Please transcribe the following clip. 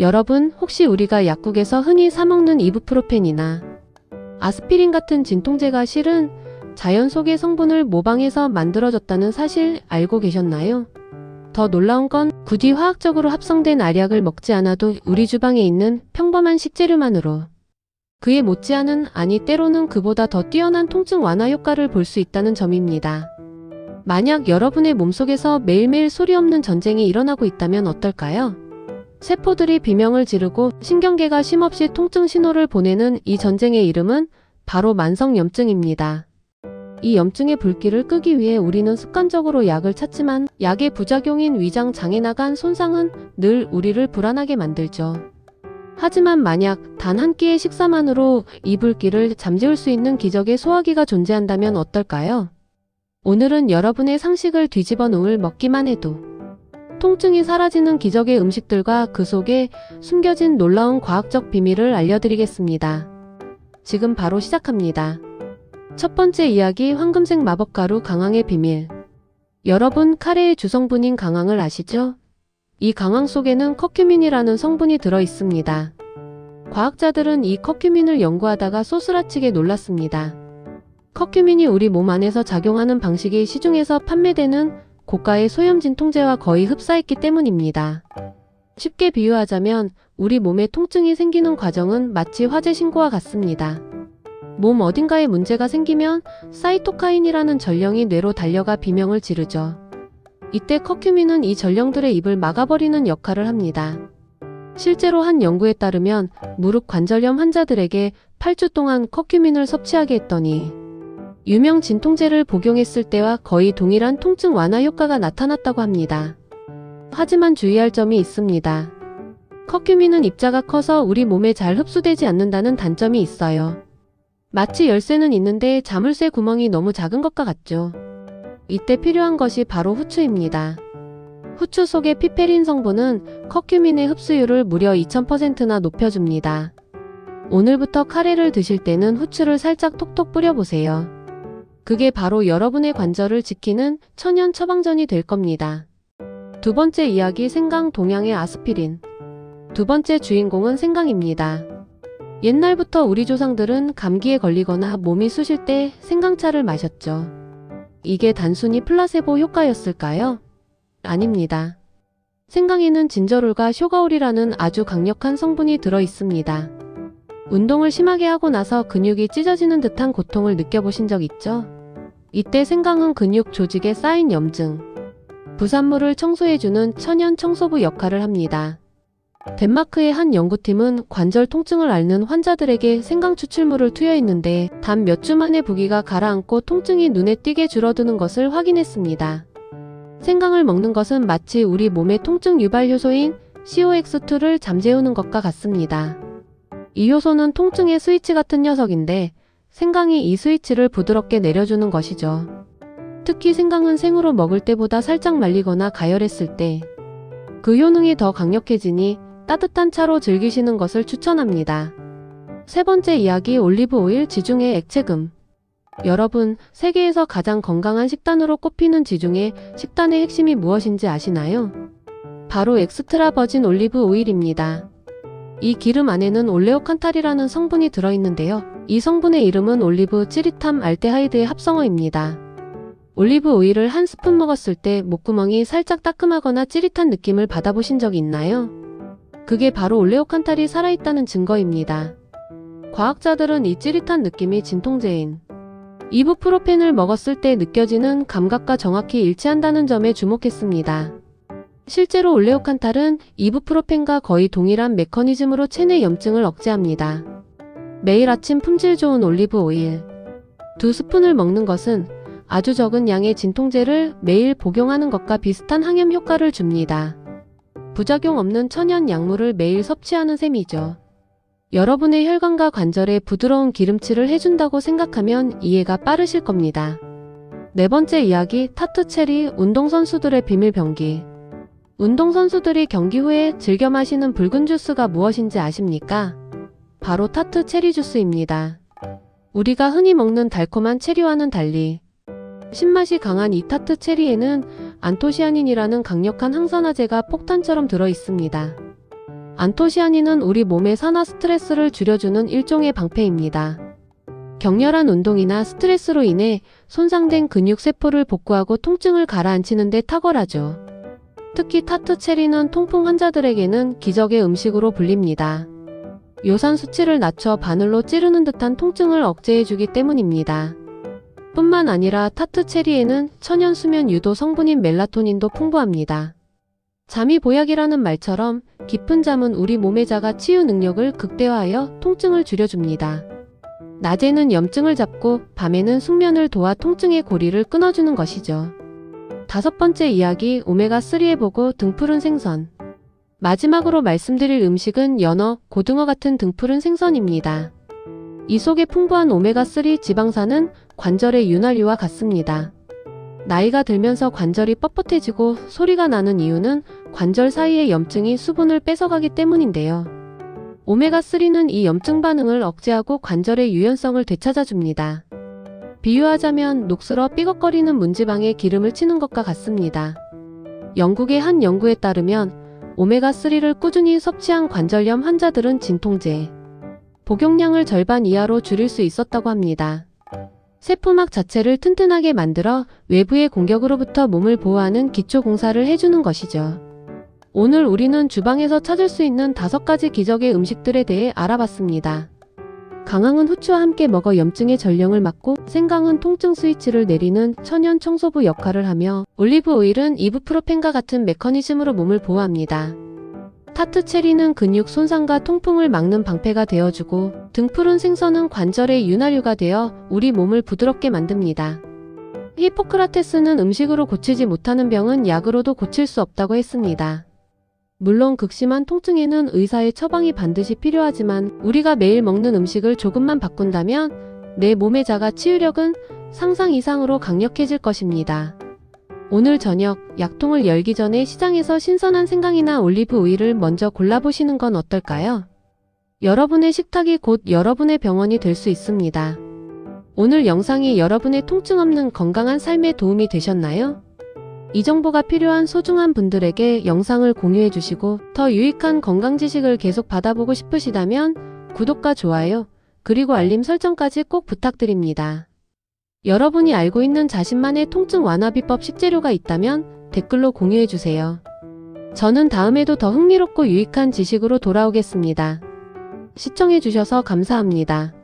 여러분, 혹시 우리가 약국에서 흔히 사먹는 이부프로펜이나 아스피린 같은 진통제가 실은 자연 속의 성분을 모방해서 만들어졌다는 사실 알고 계셨나요? 더 놀라운 건 굳이 화학적으로 합성된 알약을 먹지 않아도 우리 주방에 있는 평범한 식재료만으로 그에 못지않은 아니 때로는 그보다 더 뛰어난 통증 완화 효과를 볼 수 있다는 점입니다. 만약 여러분의 몸속에서 매일매일 소리 없는 전쟁이 일어나고 있다면 어떨까요? 세포들이 비명을 지르고 신경계가 쉼없이 통증 신호를 보내는 이 전쟁의 이름은 바로 만성염증입니다. 이 염증의 불길을 끄기 위해 우리는 습관적으로 약을 찾지만 약의 부작용인 위장 장에 나간 손상은 늘 우리를 불안하게 만들죠. 하지만 만약 단 한 끼의 식사만으로 이 불길을 잠재울 수 있는 기적의 소화기가 존재한다면 어떨까요? 오늘은 여러분의 상식을 뒤집어 놓을 먹기만 해도 통증이 사라지는 기적의 음식들과 그 속에 숨겨진 놀라운 과학적 비밀을 알려드리겠습니다. 지금 바로 시작합니다. 첫 번째 이야기 황금색 마법가루 강황의 비밀. 여러분 카레의 주성분인 강황을 아시죠? 이 강황 속에는 커큐민이라는 성분이 들어 있습니다. 과학자들은 이 커큐민을 연구하다가 소스라치게 놀랐습니다. 커큐민이 우리 몸 안에서 작용하는 방식이 시중에서 판매되는 고가의 소염 진 통제와 거의 흡사했기 때문입니다. 쉽게 비유하자면 우리 몸에 통증이 생기는 과정은 마치 화재 신고와 같습니다. 몸 어딘가에 문제가 생기면 사이토카인이라는 전령이 뇌로 달려가 비명을 지르죠. 이때 커큐민은 이 전령들의 입을 막아버리는 역할을 합니다. 실제로 한 연구에 따르면 무릎 관절염 환자들에게 8주 동안 커큐민을 섭취하게 했더니 유명 진통제를 복용했을 때와 거의 동일한 통증 완화 효과가 나타났다고 합니다. 하지만 주의할 점이 있습니다. 커큐민은 입자가 커서 우리 몸에 잘 흡수되지 않는다는 단점이 있어요. 마치 열쇠는 있는데 자물쇠 구멍이 너무 작은 것과 같죠. 이때 필요한 것이 바로 후추입니다. 후추 속의 피페린 성분은 커큐민의 흡수율을 무려 2000%나 높여줍니다. 오늘부터 카레를 드실 때는 후추를 살짝 톡톡 뿌려보세요. 그게 바로 여러분의 관절을 지키는 천연 처방전이 될 겁니다. 두 번째 이야기 생강 동양의 아스피린. 두 번째 주인공은 생강입니다. 옛날부터 우리 조상들은 감기에 걸리거나 몸이 쑤실 때 생강차를 마셨죠. 이게 단순히 플라세보 효과였을까요? 아닙니다. 생강에는 진저롤과 쇼가올이라는 아주 강력한 성분이 들어 있습니다. 운동을 심하게 하고 나서 근육이 찢어지는 듯한 고통을 느껴보신 적 있죠? 이때 생강은 근육 조직에 쌓인 염증, 부산물을 청소해주는 천연 청소부 역할을 합니다. 덴마크의 한 연구팀은 관절 통증을 앓는 환자들에게 생강 추출물을 투여했는데 단 몇 주 만에 부기가 가라앉고 통증이 눈에 띄게 줄어드는 것을 확인했습니다. 생강을 먹는 것은 마치 우리 몸의 통증 유발 효소인 COX2를 잠재우는 것과 같습니다. 이 효소는 통증의 스위치 같은 녀석인데 생강이 이 스위치를 부드럽게 내려주는 것이죠. 특히 생강은 생으로 먹을 때보다 살짝 말리거나 가열했을 때 그 효능이 더 강력해지니 따뜻한 차로 즐기시는 것을 추천합니다. 세 번째 이야기 올리브 오일 지중해 액체금. 여러분, 세계에서 가장 건강한 식단으로 꼽히는 지중해 식단의 핵심이 무엇인지 아시나요? 바로 엑스트라 버진 올리브 오일입니다. 이 기름 안에는 올레오칸탈이라는 성분이 들어있는데요. 이 성분의 이름은 올리브 찌릿함 알데하이드의 합성어입니다. 올리브 오일을 한 스푼 먹었을 때 목구멍이 살짝 따끔하거나 찌릿한 느낌을 받아보신 적이 있나요? 그게 바로 올레오칸탈이 살아있다는 증거입니다. 과학자들은 이 찌릿한 느낌이 진통제인 이부프로펜을 먹었을 때 느껴지는 감각과 정확히 일치한다는 점에 주목했습니다. 실제로 올레오칸탈은 이부프로펜과 거의 동일한 메커니즘으로 체내 염증을 억제합니다. 매일 아침 품질 좋은 올리브 오일 두 스푼을 먹는 것은 아주 적은 양의 진통제를 매일 복용하는 것과 비슷한 항염 효과를 줍니다. 부작용 없는 천연 약물을 매일 섭취하는 셈이죠. 여러분의 혈관과 관절에 부드러운 기름칠을 해준다고 생각하면 이해가 빠르실 겁니다. 네 번째 이야기 타투 체리 운동선수들의 비밀 병기. 운동선수들이 경기 후에 즐겨 마시는 붉은 주스가 무엇인지 아십니까? 바로 타투 체리 주스입니다. 우리가 흔히 먹는 달콤한 체리와는 달리 신맛이 강한 이 타투 체리에는 안토시아닌이라는 강력한 항산화제가 폭탄처럼 들어 있습니다. 안토시아닌은 우리 몸의 산화 스트레스를 줄여주는 일종의 방패입니다. 격렬한 운동이나 스트레스로 인해 손상된 근육 세포를 복구하고 통증을 가라앉히는 데 탁월하죠. 특히 타트 체리는 통풍 환자들에게는 기적의 음식으로 불립니다. 요산 수치를 낮춰 바늘로 찌르는 듯한 통증을 억제해주기 때문입니다. 뿐만 아니라 타트 체리에는 천연 수면 유도 성분인 멜라토닌도 풍부합니다. 잠이 보약이라는 말처럼 깊은 잠은 우리 몸의 자가 치유 능력을 극대화하여 통증을 줄여줍니다. 낮에는 염증을 잡고 밤에는 숙면을 도와 통증의 고리를 끊어주는 것이죠. 다섯 번째 이야기 오메가3에 보고 등푸른 생선. 마지막으로 말씀드릴 음식은 연어, 고등어 같은 등푸른 생선입니다. 이 속에 풍부한 오메가3 지방산은 관절의 윤활유와 같습니다. 나이가 들면서 관절이 뻣뻣해지고 소리가 나는 이유는 관절 사이의 염증이 수분을 뺏어가기 때문인데요. 오메가3는 이 염증 반응을 억제하고 관절의 유연성을 되찾아줍니다. 비유하자면 녹슬어 삐걱거리는 문지방에 기름을 치는 것과 같습니다. 영국의 한 연구에 따르면 오메가3를 꾸준히 섭취한 관절염 환자들은 진통제, 복용량을 절반 이하로 줄일 수 있었다고 합니다. 세포막 자체를 튼튼하게 만들어 외부의 공격으로부터 몸을 보호하는 기초 공사를 해주는 것이죠. 오늘 우리는 주방에서 찾을 수 있는 다섯 가지 기적의 음식들에 대해 알아봤습니다. 강황은 후추와 함께 먹어 염증의 전령을 막고 생강은 통증 스위치를 내리는 천연 청소부 역할을 하며 올리브 오일은 이브프로펜과 같은 메커니즘으로 몸을 보호합니다. 타트 체리는 근육 손상과 통풍을 막는 방패가 되어주고 등푸른 생선은 관절의 윤활유가 되어 우리 몸을 부드럽게 만듭니다. 히포크라테스는 음식으로 고치지 못하는 병은 약으로도 고칠 수 없다고 했습니다. 물론 극심한 통증에는 의사의 처방이 반드시 필요하지만 우리가 매일 먹는 음식을 조금만 바꾼다면 내 몸의 자가 치유력은 상상 이상으로 강력해질 것입니다. 오늘 저녁 약통을 열기 전에 시장에서 신선한 생강이나 올리브 오일을 먼저 골라보시는 건 어떨까요? 여러분의 식탁이 곧 여러분의 병원이 될 수 있습니다. 오늘 영상이 여러분의 통증 없는 건강한 삶에 도움이 되셨나요? 이 정보가 필요한 소중한 분들에게 영상을 공유해 주시고 더 유익한 건강 지식을 계속 받아보고 싶으시다면 구독과 좋아요, 그리고 알림 설정까지 꼭 부탁드립니다. 여러분이 알고 있는 자신만의 통증 완화 비법 식재료가 있다면 댓글로 공유해 주세요. 저는 다음에도 더 흥미롭고 유익한 지식으로 돌아오겠습니다. 시청해 주셔서 감사합니다.